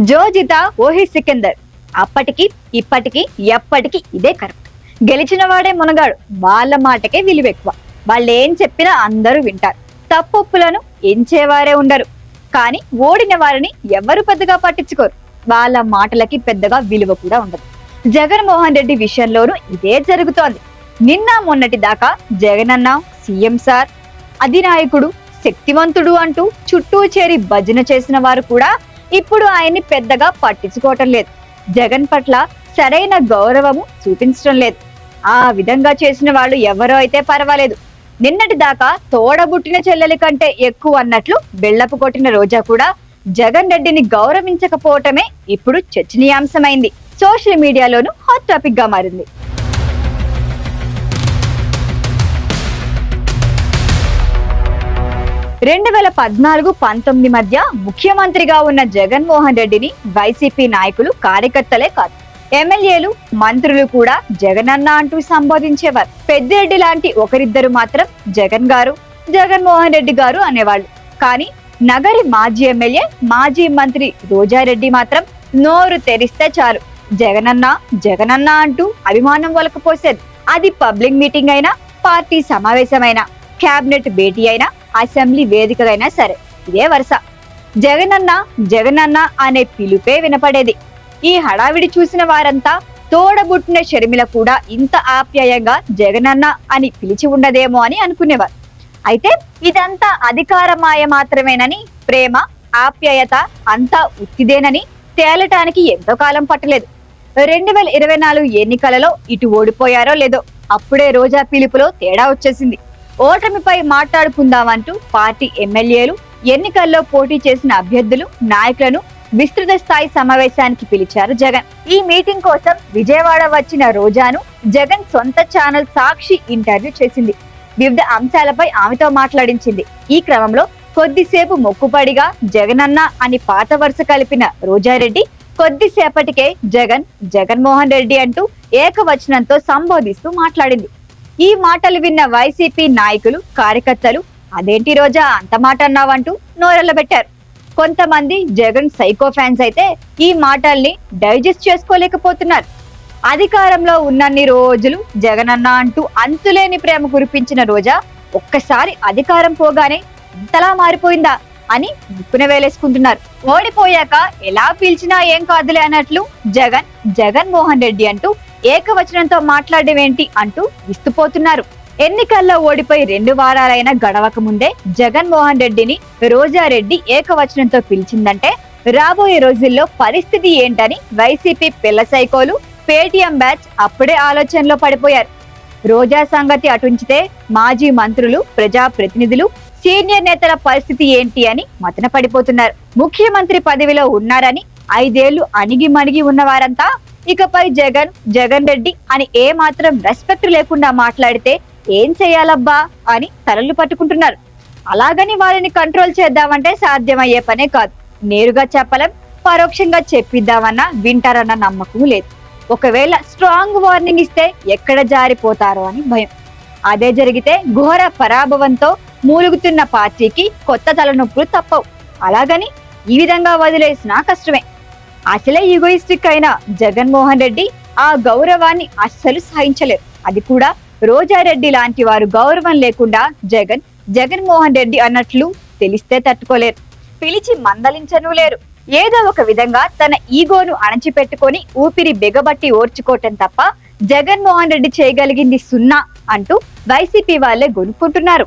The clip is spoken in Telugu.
జోజిత ఓహి సికిందర్. అప్పటికి ఇప్పటికి ఎప్పటికి ఇదే కరెక్ట్ గెలిచిన వాడే మునగాడు వాళ్ళ మాటకే విలువ ఎక్కువ వాళ్ళు ఏం చెప్పినా అందరూ వింటారు. తప్పొప్పులను ఎంచేవారే ఉండరు. కానీ ఓడిన వారిని ఎవరు పెద్దగా పట్టించుకోరు. వాళ్ళ మాటలకి పెద్దగా విలువ కూడా ఉండదు. జగన్మోహన్ రెడ్డి విషయంలోనూ ఇదే జరుగుతోంది. నిన్న మొన్నటి దాకా జగనన్న సీఎం సార్ అధినాయకుడు శక్తివంతుడు అంటూ చుట్టూ చేరి భజన చేసిన వారు కూడా ఇప్పుడు ఆయన్ని పెద్దగా పట్టించుకోవటం లేదు. జగన్ పట్ల సరైన గౌరవము చూపించడం లేదు. ఆ విధంగా చేసిన వాళ్ళు ఎవరో అయితే పర్వాలేదు. నిన్నటి దాకా తోడబుట్టిన చెల్లెలి కంటే ఎక్కువ అన్నట్లు బెళ్ళపు కొట్టిన రోజా కూడా జగన్ రెడ్డిని గౌరవించకపోవటమే ఇప్పుడు చర్చనీయాంశమైంది. సోషల్ మీడియాలోనూ హాట్ టాపిక్గా మారింది. రెండు వేల పద్నాలుగు పంతొమ్మిది మధ్య ముఖ్యమంత్రిగా ఉన్న జగన్మోహన్ రెడ్డిని వైసీపీ నాయకులు కార్యకర్తలే కాదు. ఎమ్మెల్యేలు మంత్రులు కూడా జగనన్న అంటూ సంబోధించేవారు. పెద్దిరెడ్డి లాంటి ఒకరిద్దరు మాత్రం జగన్ గారు జగన్మోహన్ రెడ్డి గారు అనేవాళ్ళు. కానీ నగరి మాజీ ఎమ్మెల్యే మాజీ మంత్రి రోజారెడ్డి మాత్రం నోరు తెరిస్తే చాలు. జగనన్న జగనన్న అంటూ అభిమానం వలకపోసేది. అది పబ్లిక్ మీటింగ్ అయినా పార్టీ సమావేశమైనా క్యాబినెట్ భేటీ అయినా అసెంబ్లీ వేదికదైనా సరే. ఇదే వరుస. జగనన్న జగనన్న అనే పిలుపే వినపడేది. ఈ హడావిడి చూసిన వారంతా తోడబుట్టిన షర్మిల కూడా ఇంత ఆప్యాయంగా జగనన్న అని పిలిచి ఉండదేమో అని అనుకునేవారు. అయితే ఇదంతా అధికారమాయ మాత్రమేనని ప్రేమ ఆప్యాయత అంతా ఉత్తిదేనని తేలటానికి ఎంతో కాలం పట్టలేదు. రెండు వేల ఇరవై నాలుగు ఎన్నికలలో ఇటు ఓడిపోయారో లేదో అప్పుడే రోజా పిలుపులో తేడా వచ్చేసింది. ఓటమిపై మాట్లాడుకుందామంటూ పార్టీ ఎమ్మెల్యేలు ఎన్నికల్లో పోటీ చేసిన అభ్యర్థులు నాయకులను విస్తృత స్థాయి సమావేశానికి పిలిచారు జగన్. ఈ మీటింగ్ కోసం విజయవాడ వచ్చిన రోజాను జగన్ సొంత ఛానల్ సాక్షి ఇంటర్వ్యూ చేసింది. వివిధ అంశాలపై ఆమెతో మాట్లాడించింది. ఈ క్రమంలో కొద్దిసేపు మొక్కుపడిగా జగనన్న అని పాత వరుస కలిపిన రోజారెడ్డి కొద్దిసేపటికే జగన్ జగన్మోహన్ రెడ్డి అంటూ ఏకవచనంతో సంబోధిస్తూ మాట్లాడింది. ఈ మాటలు విన్న వైసీపీ నాయకులు కార్యకర్తలు అదేంటి రోజా అంత మాట అన్నావంటూ నోరెల్లబెట్టారు కొంతమంది జగన్ సైకో ఫ్యాన్స్ అయితే ఈ మాటల్ని డైజెస్ట్ చేసుకోలేకపోతున్నారు. అధికారంలో ఉన్నన్ని రోజులు జగనన్న అంటూ అంతులేని ప్రేమ కురిపించిన రోజా ఒక్కసారి అధికారం పోగానే ఇంతలా మారిపోయిందా అని ముక్కున వేలేసుకుంటున్నారు. ఓడిపోయాక ఎలా పీల్చినా ఏం కాదులే అన్నట్లు జగన్ జగన్ మోహన్ రెడ్డి అంటూ ఏకవచనంతో మాట్లాడేవేంటి అంటూ విస్తుపోతున్నారు. ఎన్నికల్లో ఓడిపోయి రెండు వారాలైన గడవక ముందే జగన్మోహన్ రెడ్డిని రోజారెడ్డి ఏకవచనంతో పిలిచిందంటే రాబోయే రోజుల్లో పరిస్థితి ఏంటని వైసీపీ పిల్ల సైకోలు పేటీఎం బ్యాచ్ అప్పుడే ఆలోచనలో పడిపోయారు. రోజా సంగతి అటుంచితే మాజీ మంత్రులు ప్రజా ప్రతినిధులు సీనియర్ నేతల పరిస్థితి ఏంటి అని మతన పడిపోతున్నారు. ముఖ్యమంత్రి పదవిలో ఉన్నారని ఐదేళ్ళు అణిగి మణిగి ఉన్న వారంతా ఇకపై జగన్ జగన్ రెడ్డి అని ఏ మాత్రం రెస్పెక్ట్ లేకుండా మాట్లాడితే ఏం చేయాలబ్బా అని తలలు పట్టుకుంటున్నారు. అలాగని వారిని కంట్రోల్ చేద్దామంటే సాధ్యమయ్యే పనే కాదు. నేరుగా చెప్పలేం పరోక్షంగా చెప్పిద్దామన్నా వింటారన్న నమ్మకం లేదు. ఒకవేళ స్ట్రాంగ్ వార్నింగ్ ఇస్తే ఎక్కడ జారిపోతారో అని భయం. అదే జరిగితే ఘోర పరాభవంతో మూలుగుతున్న పార్టీకి కొత్త తలనొప్పులు తప్పవు. అలాగని ఈ విధంగా వదిలేసినా కష్టమే. అసలే ఈగోయిస్టిక్ అయిన జగన్మోహన్ రెడ్డి ఆ గౌరవాన్ని అస్సలు సహించలేరు. అది కూడా రోజారెడ్డి లాంటి వారు గౌరవం లేకుండా జగన్ జగన్మోహన్ రెడ్డి అన్నట్లు తెలిస్తే తట్టుకోలేరు. పిలిచి మందలించను లేరు. ఏదో ఒక విధంగా తన ఈగోను అణచిపెట్టుకొని ఊపిరి బిగబట్టి ఓర్చుకోవటం తప్ప జగన్మోహన్ రెడ్డి చేయగలిగింది సున్నా అంటూ వైసీపీ వాళ్ళే గొనుక్కుంటున్నారు.